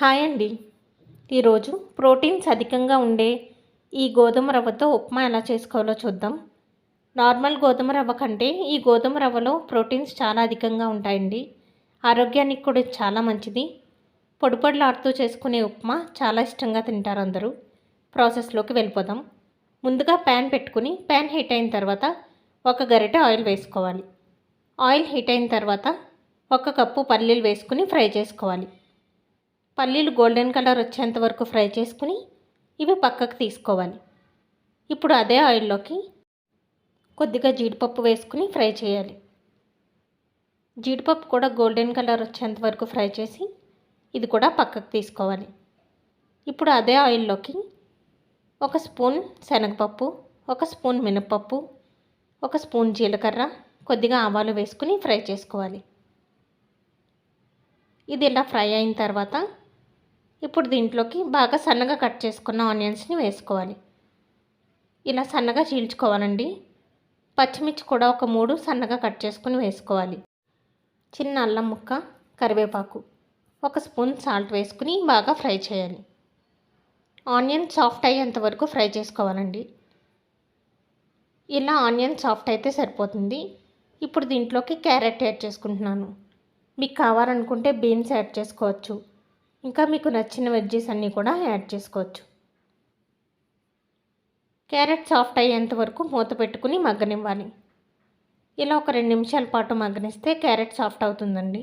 Hi అండి. ఈరోజు proteins అధికంగా ఉండే ఈ గోధుమ రవ్వతో ఉప్మా ఎలా చేసుకోవాలో చూద్దాం. నార్మల్ గోధుమ రవ్వ కంటే ఈ గోధుమ రవ్వలో ప్రోటీన్స్ చాలా అధికంగా ఉంటాయండి. ఆరోగ్యానికి కూడా చాలా మంచిది. పొడిపొడిలాడుతూ చేసుకునే ఉప్మా చాలా ఇష్టంగా తింటారు అందరూ. ప్రాసెస్లోకి వెళ్ళిపోదాం. ముందుగా ప్యాన్ పెట్టుకుని ప్యాన్ హీట్ అయిన తర్వాత ఒక గరిటె ఆయిల్ వేసుకోవాలి. ఆయిల్ హీట్ అయిన తర్వాత ఒక కప్పు పల్లీలు వేసుకుని ఫ్రై చేసుకోవాలి. పల్లీలు గోల్డెన్ కలర్ వచ్చేంత వరకు ఫ్రై చేసుకుని ఇవి పక్కకు తీసుకోవాలి. ఇప్పుడు అదే ఆయిల్లోకి కొద్దిగా జీడిపప్పు వేసుకుని ఫ్రై చేయాలి. జీడిపప్పు కూడా గోల్డెన్ కలర్ వచ్చేంత వరకు ఫ్రై చేసి ఇది కూడా పక్కకు తీసుకోవాలి. ఇప్పుడు అదే ఆయిల్లోకి ఒక స్పూన్ శనగపప్పు ఒక స్పూన్ మినపప్పు ఒక స్పూన్ జీలకర్ర కొద్దిగా ఆవాలు వేసుకుని ఫ్రై చేసుకోవాలి. ఇది ఇలా ఫ్రై అయిన తర్వాత ఇప్పుడు దీంట్లోకి బాగా సన్నగా కట్ చేసుకున్న ఆనియన్స్ని వేసుకోవాలి. ఇలా సన్నగా చీల్చుకోవాలండి. పచ్చిమిర్చి కూడా ఒక మూడు సన్నగా కట్ చేసుకుని వేసుకోవాలి. చిన్న అల్లం ముక్క కరివేపాకు ఒక స్పూన్ సాల్ట్ వేసుకుని బాగా ఫ్రై చేయాలి. ఆనియన్ సాఫ్ట్ అయ్యేంత వరకు ఫ్రై చేసుకోవాలండి. ఇలా ఆనియన్ సాఫ్ట్ అయితే సరిపోతుంది. ఇప్పుడు దీంట్లోకి క్యారెట్ యాడ్ చేసుకుంటున్నాను. మీకు కావాలనుకుంటే బీన్స్ యాడ్ చేసుకోవచ్చు. ఇంకా మీకు నచ్చిన వెజ్జెస్ అన్నీ కూడా యాడ్ చేసుకోవచ్చు. క్యారెట్ సాఫ్ట్ అయ్యేంత వరకు మూత పెట్టుకుని మగ్గనివ్వాలి. ఇలా ఒక రెండు నిమిషాల పాటు మగ్గనిస్తే క్యారెట్ సాఫ్ట్ అవుతుందండి.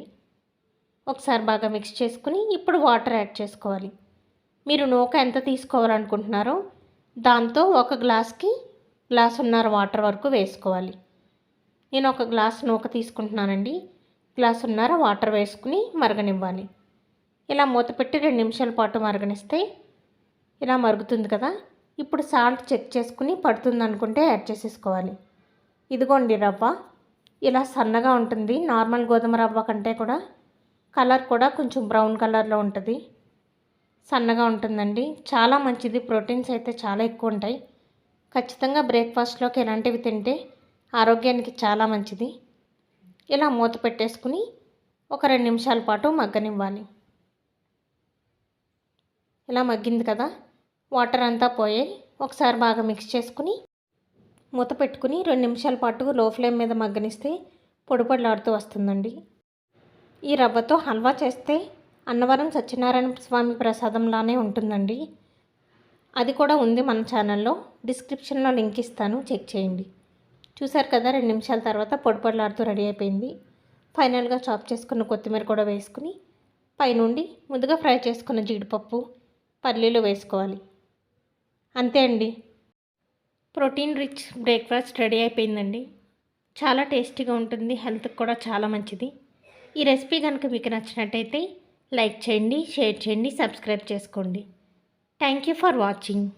ఒకసారి బాగా మిక్స్ చేసుకుని ఇప్పుడు వాటర్ యాడ్ చేసుకోవాలి. మీరు నూక ఎంత తీసుకోవాలనుకుంటున్నారో దాంతో ఒక గ్లాస్కి గ్లాసున్నర వాటర్ వరకు వేసుకోవాలి. నేను ఒక గ్లాస్ నూక తీసుకుంటున్నానండి. గ్లాసున్నర వాటర్ వేసుకుని మరగనివ్వాలి. ఇలా మూత పెట్టి రెండు నిమిషాల పాటు మరగనిస్తే ఇలా మరుగుతుంది కదా. ఇప్పుడు సాల్ట్ చెక్ చేసుకుని పడుతుంది అనుకుంటే యాడ్ చేసేసుకోవాలి. ఇదిగోండి రవ్వ. ఇలా సన్నగా ఉంటుంది. నార్మల్ గోధుమ రవ్వ కంటే కూడా కలర్ కూడా కొంచెం బ్రౌన్ కలర్లో ఉంటుంది. సన్నగా ఉంటుందండి. చాలా మంచిది. ప్రోటీన్స్ అయితే చాలా ఎక్కువ ఉంటాయి. ఖచ్చితంగా బ్రేక్ఫాస్ట్లోకి ఇలాంటివి తింటే ఆరోగ్యానికి చాలా మంచిది. ఇలా మూత పెట్టేసుకుని ఒక రెండు నిమిషాల పాటు మగ్గనివ్వాలి. ఇలా మగ్గింది కదా. వాటర్ అంతా పోయాయి. ఒకసారి బాగా మిక్స్ చేసుకుని మూత పెట్టుకుని రెండు నిమిషాల పాటు లో ఫ్లేమ్ మీద మగ్గనిస్తే పొడి పొడిలాడుతూ వస్తుందండి. ఈ రవ్వతో హల్వా చేస్తే అన్నవరం సత్యనారాయణ స్వామి ప్రసాదంలానే ఉంటుందండి. అది కూడా ఉంది మన ఛానల్లో డిస్క్రిప్షన్లో లింక్ ఇస్తాను. చెక్ చేయండి. చూసారు కదా రెండు నిమిషాల తర్వాత పొడి పొడిలాడుతూ రెడీ అయిపోయింది. ఫైనల్గా చాప్ చేసుకున్న కొత్తిమీర కూడా వేసుకుని పైనుండి ముందుగా ఫ్రై చేసుకున్న జీడిపప్పు పల్లీలు వేసుకోవాలి. అంతే అండి. ప్రోటీన్ రిచ్ బ్రేక్ఫాస్ట్ రెడీ అయిపోయిందండి. చాలా టేస్టీగా ఉంటుంది. హెల్త్కి కూడా చాలా మంచిది. ఈ రెసిపీ కనుక మీకు నచ్చినట్టయితే లైక్ చేయండి షేర్ చేయండి సబ్స్క్రైబ్ చేసుకోండి. Thank you for watching.